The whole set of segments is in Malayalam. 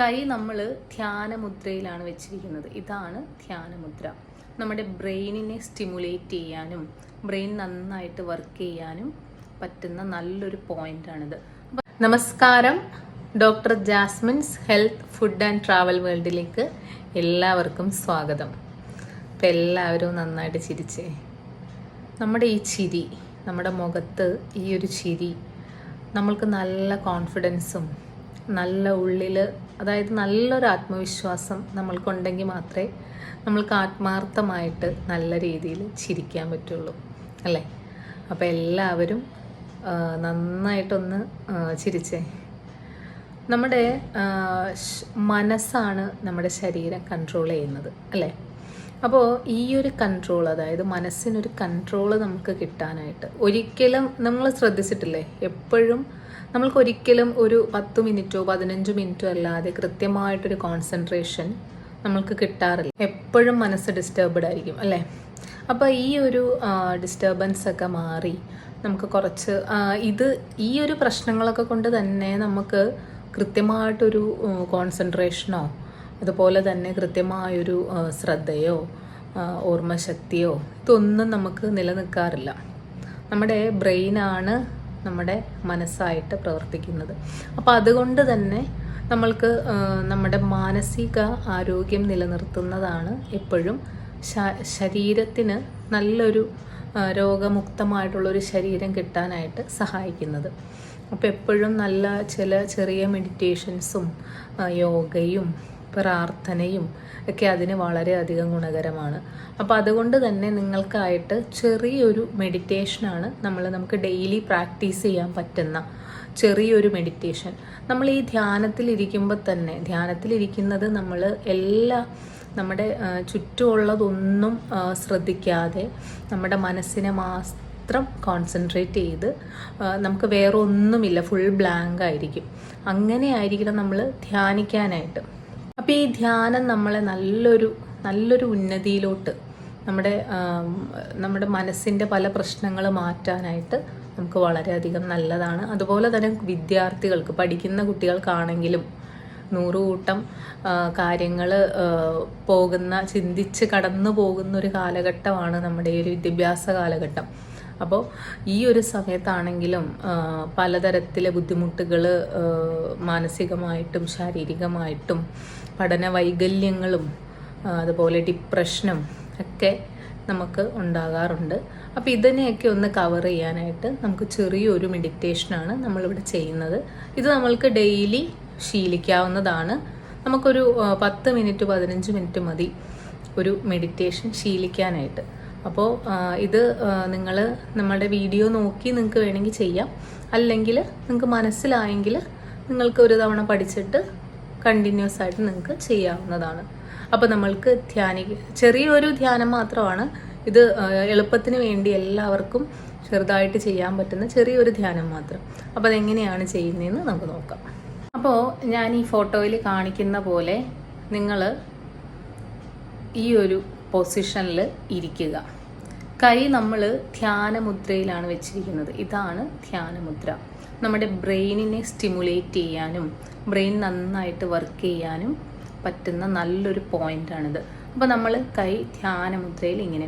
കൈ നമ്മൾ ധ്യാനമുദ്രയിലാണ് വെച്ചിരിക്കുന്നത്. ഇതാണ് ധ്യാനമുദ്ര. നമ്മുടെ ബ്രെയിനിനെ സ്റ്റിമുലേറ്റ് ചെയ്യാനും ബ്രെയിൻ നന്നായിട്ട് വർക്ക് ചെയ്യാനും പറ്റുന്ന നല്ലൊരു പോയിന്റാണിത്. അപ്പൊ നമസ്കാരം. Doctor Jasmine's health food and travel വേൾഡിലേക്ക് എല്ലാവർക്കും സ്വാഗതം. അപ്പം എല്ലാവരും നന്നായിട്ട് ചിരിച്ചേ. നമ്മുടെ ഈ ചിരി നമ്മുടെ മുഖത്ത് ഈ ഒരു ചിരി നമ്മൾക്ക് നല്ല കോൺഫിഡൻസും നല്ല ഉള്ളിൽ അതായത് നല്ലൊരു ആത്മവിശ്വാസം നമ്മൾക്കുണ്ടെങ്കിൽ മാത്രമേ നമ്മൾക്ക് ആത്മാർത്ഥമായിട്ട് നല്ല രീതിയിൽ ചിരിക്കാൻ പറ്റുള്ളൂ അല്ലേ? അപ്പോൾ എല്ലാവരും നന്നായിട്ടൊന്ന് ചിരിച്ചേ. നമ്മുടെ മനസ്സാണ് നമ്മുടെ ശരീരം കൺട്രോൾ ചെയ്യുന്നത് അല്ലേ? അപ്പോൾ ഈ ഒരു കൺട്രോൾ അതായത് മനസ്സിനൊരു കൺട്രോൾ നമുക്ക് കിട്ടാനായിട്ട് ഒരിക്കലും നമ്മൾ ശ്രദ്ധിച്ചിട്ടില്ലേ? എപ്പോഴും നമ്മൾക്ക് ഒരിക്കലും ഒരു പത്ത് മിനിറ്റോ പതിനഞ്ച് മിനിറ്റോ അല്ലാതെ കൃത്യമായിട്ടൊരു കോൺസെൻട്രേഷൻ നമ്മൾക്ക് കിട്ടാറില്ല. എപ്പോഴും മനസ്സ് ഡിസ്റ്റർബ്ഡ് ആയിരിക്കും അല്ലേ? അപ്പോൾ ഈ ഒരു ഡിസ്റ്റർബൻസ് ഒക്കെ മാറി നമുക്ക് കുറച്ച് ഇത് ഈ ഒരു പ്രശ്നങ്ങളൊക്കെ കൊണ്ട് തന്നെ നമുക്ക് കൃത്യമായിട്ടൊരു കോൺസെൻട്രേഷനോ അതുപോലെ തന്നെ കൃത്യമായൊരു ശ്രദ്ധയോ ഓർമ്മശക്തിയോ ഇതൊന്നും നമുക്ക് നിലനിൽക്കാറില്ല. നമ്മുടെ ബ്രെയിനാണ് നമ്മുടെ മനസ്സായിട്ട് പ്രവർത്തിക്കുന്നത്. അപ്പോൾ അതുകൊണ്ട് തന്നെ നമ്മൾക്ക് നമ്മുടെ മാനസിക ആരോഗ്യം നിലനിർത്തുന്നതാണ് എപ്പോഴും ശരീരത്തിന് നല്ലൊരു രോഗമുക്തമായിട്ടുള്ളൊരു ശരീരം കിട്ടാനായിട്ട് സഹായിക്കുന്നത്. അപ്പോൾ എപ്പോഴും നല്ല ചില ചെറിയ മെഡിറ്റേഷൻസും യോഗയും പ്രാർത്ഥനയും ഒക്കെ അതിന് വളരെയധികം ഗുണകരമാണ്. അപ്പോൾ അതുകൊണ്ട് തന്നെ നിങ്ങൾക്കായിട്ട് ചെറിയൊരു മെഡിറ്റേഷനാണ് നമ്മൾ നമുക്ക് ഡെയിലി പ്രാക്ടീസ് ചെയ്യാൻ പറ്റുന്ന ചെറിയൊരു മെഡിറ്റേഷൻ നമ്മൾ ഈ ധ്യാനത്തിലിരിക്കുമ്പോൾ തന്നെ ധ്യാനത്തിലിരിക്കുന്നത് നമ്മൾ എല്ലാ നമ്മുടെ ചുറ്റുമുള്ളതൊന്നും ശ്രദ്ധിക്കാതെ നമ്മുടെ മനസ്സിനെ മാത്രം കോൺസെൻട്രേറ്റ് ചെയ്ത് നമുക്ക് വേറെ ഒന്നുമില്ല ഫുൾ ബ്ലാങ്ക് ആയിരിക്കും. അങ്ങനെ ആയിരിക്കണം നമ്മൾ ധ്യാനിക്കാനായിട്ട്. അപ്പോൾ ഈ ധ്യാനം നമ്മളെ നല്ലൊരു നല്ലൊരു ഉന്നതിയിലോട്ട് നമ്മുടെ നമ്മുടെ മനസ്സിന്റെ പല പ്രശ്നങ്ങൾ മാറ്റാനായിട്ട് നമുക്ക് വളരെയധികം നല്ലതാണ്. അതുപോലെ തന്നെ വിദ്യാർത്ഥികൾക്ക് പഠിക്കുന്ന കുട്ടികൾക്കാണെങ്കിലും നൂറുകൂട്ടം കാര്യങ്ങൾ പോകുന്ന ചിന്തിച്ച് കടന്നു പോകുന്ന ഒരു കാലഘട്ടമാണ് നമ്മുടെ ഈ ഒരു വിദ്യാഭ്യാസ കാലഘട്ടം. അപ്പോൾ ഈ ഒരു സമയത്താണെങ്കിലും പലതരത്തിലെ ബുദ്ധിമുട്ടുകൾ മാനസികമായിട്ടും ശാരീരികമായിട്ടും പഠന വൈകല്യങ്ങളും അതുപോലെ ഡിപ്രഷനും ഒക്കെ നമുക്ക് ഉണ്ടാകാറുണ്ട്. അപ്പോൾ ഇതിനെയൊക്കെ ഒന്ന് കവർ ചെയ്യാനായിട്ട് നമുക്ക് ചെറിയൊരു മെഡിറ്റേഷനാണ് നമ്മളിവിടെ ചെയ്യുന്നത്. ഇത് നമ്മൾക്ക് ഡെയിലി ശീലിക്കാവുന്നതാണ്. നമുക്കൊരു പത്ത് മിനിറ്റ് പതിനഞ്ച് മിനിറ്റ് മതി ഒരു മെഡിറ്റേഷൻ ശീലിക്കാനായിട്ട്. അപ്പോൾ ഇത് നിങ്ങൾ നമ്മുടെ വീഡിയോ നോക്കി നിങ്ങൾക്ക് വേണമെങ്കിൽ ചെയ്യാം. അല്ലെങ്കിൽ നിങ്ങൾക്ക് മനസ്സിലായെങ്കിൽ നിങ്ങൾക്ക് ഒരു തവണ പഠിച്ചിട്ട് കണ്ടിന്യൂസ് ആയിട്ട് നിങ്ങൾക്ക് ചെയ്യാവുന്നതാണ്. അപ്പോൾ നമ്മൾക്ക് ധ്യാനി ചെറിയൊരു ധ്യാനം മാത്രമാണ്. ഇത് എളുപ്പത്തിന് വേണ്ടി എല്ലാവർക്കും ചെറുതായിട്ട് ചെയ്യാൻ പറ്റുന്ന ചെറിയൊരു ധ്യാനം മാത്രം. അപ്പോൾ അതെങ്ങനെയാണ് ചെയ്യുന്നതെന്ന് നമുക്ക് നോക്കാം. അപ്പോൾ ഞാൻ ഈ ഫോട്ടോയിൽ കാണിക്കുന്ന പോലെ നിങ്ങൾ ഈ ഒരു പൊസിഷനിൽ ഇരിക്കുക. കൈ നമ്മൾ ധ്യാനമുദ്രയിലാണ് വെച്ചിരിക്കുന്നത്. ഇതാണ് ധ്യാനമുദ്ര. നമ്മുടെ ബ്രെയിനിനെ സ്റ്റിമുലേറ്റ് ചെയ്യാനും ബ്രെയിൻ നന്നായിട്ട് വർക്ക് ചെയ്യാനും പറ്റുന്ന നല്ലൊരു പോയിന്റാണിത് അപ്പോൾ നമ്മൾ കൈ ധ്യാനമുദ്രയിൽ ഇങ്ങനെ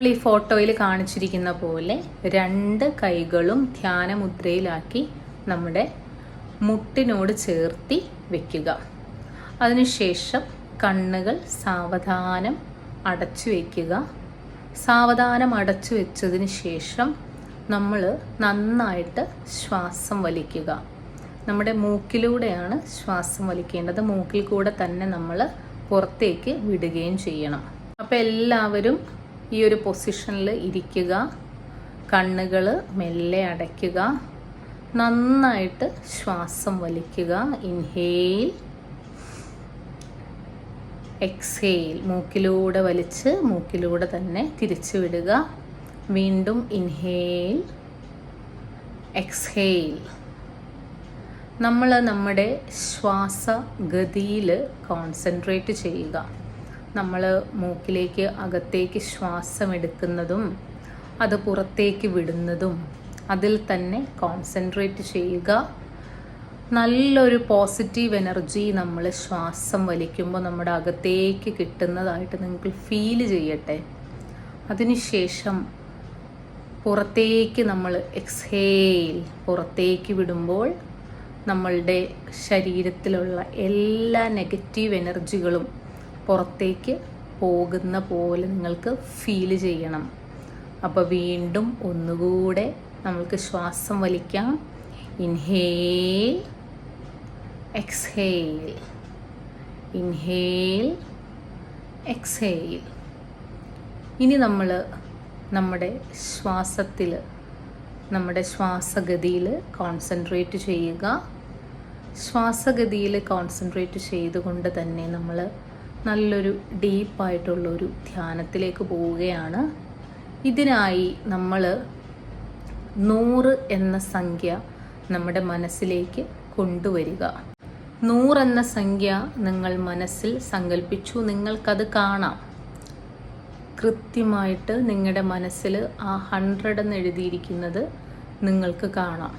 നമ്മൾ ഈ ഫോട്ടോയിൽ കാണിച്ചിരിക്കുന്ന പോലെ രണ്ട് കൈകളും ധ്യാനമുദ്രയിലാക്കി നമ്മുടെ മുട്ടിനോട് ചേർത്തി വെക്കുക. അതിനുശേഷം കണ്ണുകൾ സാവധാനം അടച്ചു വയ്ക്കുക സാവധാനം അടച്ചു വെച്ചതിന് ശേഷം നമ്മൾ നന്നായിട്ട് ശ്വാസം വലിക്കുക. നമ്മുടെ മൂക്കിലൂടെയാണ് ശ്വാസം വലിക്കേണ്ടത്. മൂക്കിൽ കൂടെ തന്നെ നമ്മൾ പുറത്തേക്ക് വിടുകയും ചെയ്യണം. അപ്പോൾ എല്ലാവരും ഈ ഒരു പൊസിഷനിൽ ഇരിക്കുക. കണ്ണുകൾ മെല്ലെ അടയ്ക്കുക. നന്നായിട്ട് ശ്വാസം വലിക്കുക. ഇൻഹെയിൽ എക്സെയിൽ മൂക്കിലൂടെ വലിച്ച് മൂക്കിലൂടെ തന്നെ തിരിച്ചു വിടുക. വീണ്ടും ഇൻഹേൽ എക്സ്ഹേൽ. നമ്മൾ നമ്മുടെ ശ്വാസഗതിയിൽ കോൺസെൻട്രേറ്റ് ചെയ്യുക. നമ്മൾ മൂക്കിലേക്ക് അകത്തേക്ക് ശ്വാസം എടുക്കുന്നതും അത് പുറത്തേക്ക് വിടുന്നതും അതിൽ തന്നെ കോൺസെൻട്രേറ്റ് ചെയ്യുക. നല്ലൊരു പോസിറ്റീവ് എനർജി നമ്മൾ ശ്വാസം വലിക്കുമ്പോൾ നമ്മുടെ അകത്തേക്ക് കിട്ടുന്നതായിട്ട് നിങ്ങൾക്ക് ഫീൽ ചെയ്യട്ടെ. അതിനുശേഷം പുറത്തേക്ക് നമ്മൾ എക്സ്ഹേൽ പുറത്തേക്ക് വിടുമ്പോൾ നമ്മളുടെ ശരീരത്തിലുള്ള എല്ലാ നെഗറ്റീവ് എനർജികളും പുറത്തേക്ക് പോകുന്ന പോലെ നിങ്ങൾക്ക് ഫീൽ ചെയ്യണം. അപ്പോൾ വീണ്ടും ഒന്നുകൂടെ നമ്മൾക്ക് ശ്വാസം വലിക്കാം. ഇൻഹേൽ എക്സ്ഹേൽ ഇൻഹേൽ എക്സ്ഹേൽ ഇനി നമ്മൾ നമ്മുടെ ശ്വാസത്തിൽ നമ്മുടെ ശ്വാസഗതിയിൽ കോൺസെൻട്രേറ്റ് ചെയ്യുക. ശ്വാസഗതിയിൽ കോൺസെൻട്രേറ്റ് ചെയ്തുകൊണ്ട് തന്നെ നമ്മൾ നല്ലൊരു ഡീപ്പായിട്ടുള്ളൊരു ധ്യാനത്തിലേക്ക് പോവുകയാണ്. ഇതിനായി നമ്മൾ നൂറ് എന്ന സംഖ്യ നമ്മുടെ മനസ്സിലേക്ക് കൊണ്ടുവരിക. നൂറെന്ന സംഖ്യ നിങ്ങൾ മനസ്സിൽ സങ്കല്പിച്ചു നിങ്ങൾക്കത് കാണാം. കൃത്യമായിട്ട് നിങ്ങളുടെ മനസ്സിൽ ആ ഹൺഡ്രഡ് എന്ന് എഴുതിയിരിക്കുന്നത് നിങ്ങൾക്ക് കാണാം.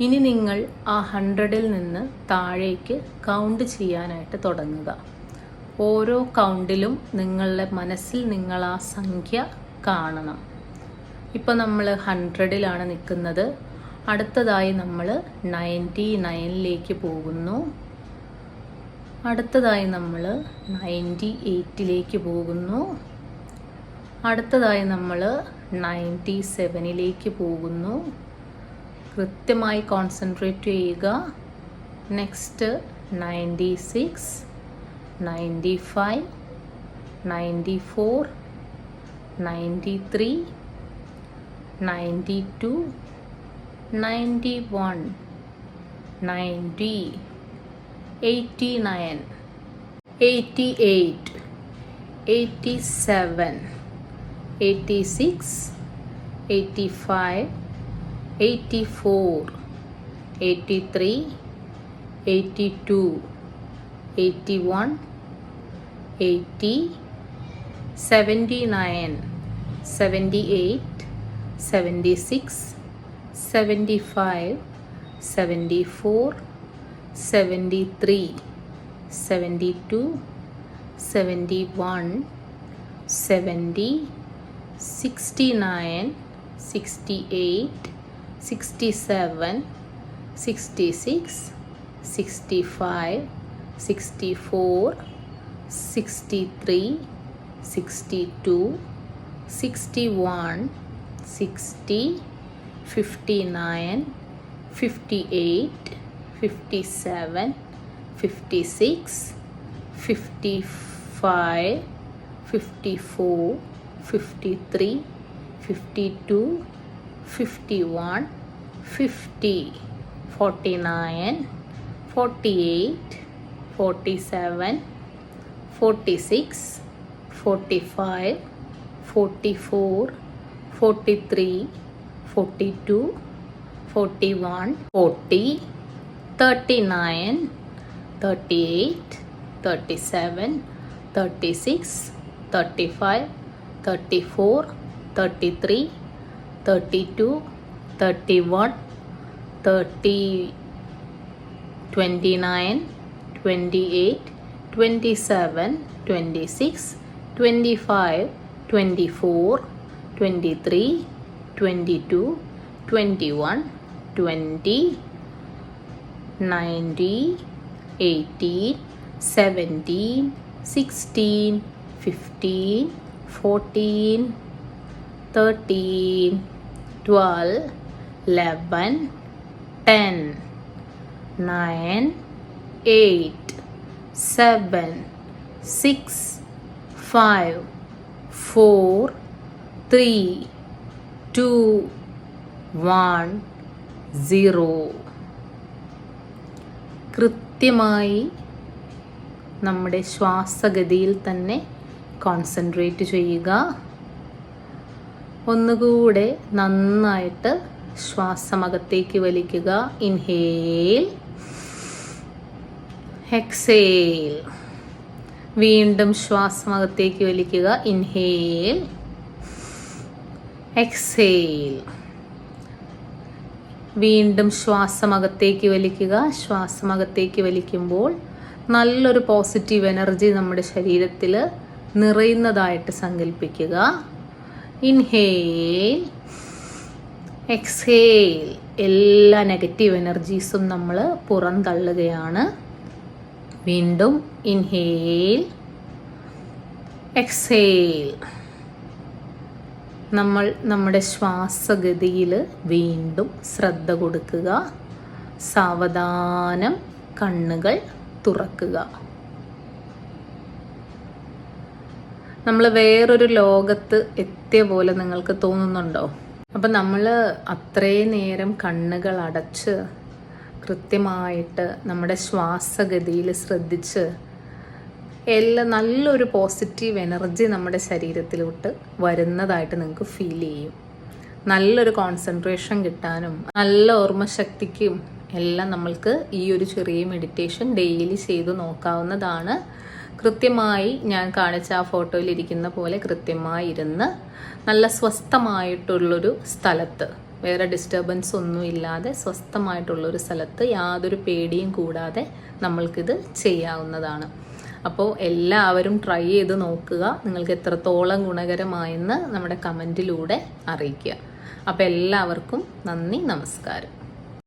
ഇനി നിങ്ങൾ ആ ഹൺഡ്രഡിൽ നിന്ന് താഴേക്ക് കൗണ്ട് ചെയ്യാനായിട്ട് തുടങ്ങുക. ഓരോ കൗണ്ടിലും നിങ്ങളുടെ മനസ്സിൽ നിങ്ങൾ ആ സംഖ്യ കാണണം. ഇപ്പോൾ നമ്മൾ ഹൺഡ്രഡിലാണ് നിൽക്കുന്നത് അടുത്തതായി നമ്മൾ നയന്റി നയനിലേക്ക് പോകുന്നു. അടുത്തതായി നമ്മൾ നയന്റി എയ്റ്റിലേക്ക് പോകുന്നു. അടുത്തതായി നമ്മൾ നയന്റി സെവനിലേക്ക് പോകുന്നു. കൃത്യമായി കോൺസെൻട്രേറ്റ് ചെയ്യുക. Next ninety six ninety five ninety four ninety three ninety two ninety one ninety eighty nine eighty eight eighty seven 86, 85, 84, 83, 82, 81, 80, 79, 78, 76, 75, 74, 73, 72, 71, 70, 69, 68, 67, 66, 65, 64, 63, 62, 61, 60, 59, 58, 57, 56, 55, 54, 53 52 51 50 49 48 47 46 45 44 43 42 41 40 39 38 37 36 35 34, 33, 32, 31, 30, 29, 28, 27, 26, 25, 24, 23, 22, 21, 20, 90, 18, 17, 16, 15, fourteen thirteen twelve eleven ten nine eight seven six five four three two one zero കൃത്യമായി നമ്മുടെ ശ്വാസഗതിയിൽ തന്നെ കോൺസെൻട്രേറ്റ് ചെയ്യുക. ഒന്നുകൂടെ നന്നായിട്ട് ശ്വാസമകത്തേക്ക് വലിക്കുക. ഇൻഹേൽ എക്സേൽ വീണ്ടും ശ്വാസമകത്തേക്ക് വലിക്കുക. ഇൻഹേൽ എക്സേൽ വീണ്ടും ശ്വാസമകത്തേക്ക് വലിക്കുക. ശ്വാസമകത്തേക്ക് വലിക്കുമ്പോൾ നല്ലൊരു പോസിറ്റീവ് എനർജി നമ്മുടെ ശരീരത്തിൽ നിറയുന്നതായിട്ട് സങ്കല്പിക്കുക ഇൻഹേൽ എക്സ്ഹേൽ എല്ലാ നെഗറ്റീവ് എനർജീസും നമ്മൾ പുറന്തള്ളുകയാണ് വീണ്ടും ഇൻഹേൽ എക്സേൽ നമ്മൾ നമ്മുടെ ശ്വാസഗതിയിൽ വീണ്ടും ശ്രദ്ധ കൊടുക്കുക. സാവധാനം കണ്ണുകൾ തുറക്കുക. നമ്മൾ വേറൊരു ലോകത്ത് എത്തിയ പോലെ നിങ്ങൾക്ക് തോന്നുന്നുണ്ടോ? അപ്പം നമ്മൾ അത്രയും നേരം കണ്ണുകൾ അടച്ച് കൃത്യമായിട്ട് നമ്മുടെ ശ്വാസഗതിയിൽ ശ്രദ്ധിച്ച് എല്ലാ നല്ലൊരു പോസിറ്റീവ് എനർജി നമ്മുടെ ശരീരത്തിലോട്ട് വരുന്നതായിട്ട് നിങ്ങൾക്ക് ഫീൽ ചെയ്യും. നല്ലൊരു കോൺസെൻട്രേഷൻ കിട്ടാനും നല്ല ഓർമ്മശക്തിക്കും എല്ലാം നമ്മൾക്ക് ഈ ഒരു ചെറിയ മെഡിറ്റേഷൻ ഡെയിലി ചെയ്തു നോക്കാവുന്നതാണ്. കൃത്യമായി ഞാൻ കാണിച്ച ആ ഫോട്ടോയിൽ ഇരിക്കുന്ന പോലെ കൃത്യമായി ഇരുന്ന് നല്ല സ്വസ്ഥമായിട്ടുള്ളൊരു സ്ഥലത്ത്. വേറെ ഡിസ്റ്റർബൻസ് ഒന്നും ഇല്ലാതെ സ്വസ്ഥമായിട്ടുള്ളൊരു സ്ഥലത്ത് യാതൊരു പേടിയും കൂടാതെ നമ്മൾക്കിത് ചെയ്യാവുന്നതാണ്. അപ്പോൾ എല്ലാവരും ട്രൈ ചെയ്ത് നോക്കുക. നിങ്ങൾക്ക് എത്രത്തോളം ഗുണകരമായെന്ന് നമ്മുടെ കമന്റിലൂടെ അറിയിക്കുക. അപ്പോൾ എല്ലാവർക്കും നന്ദി നമസ്കാരം.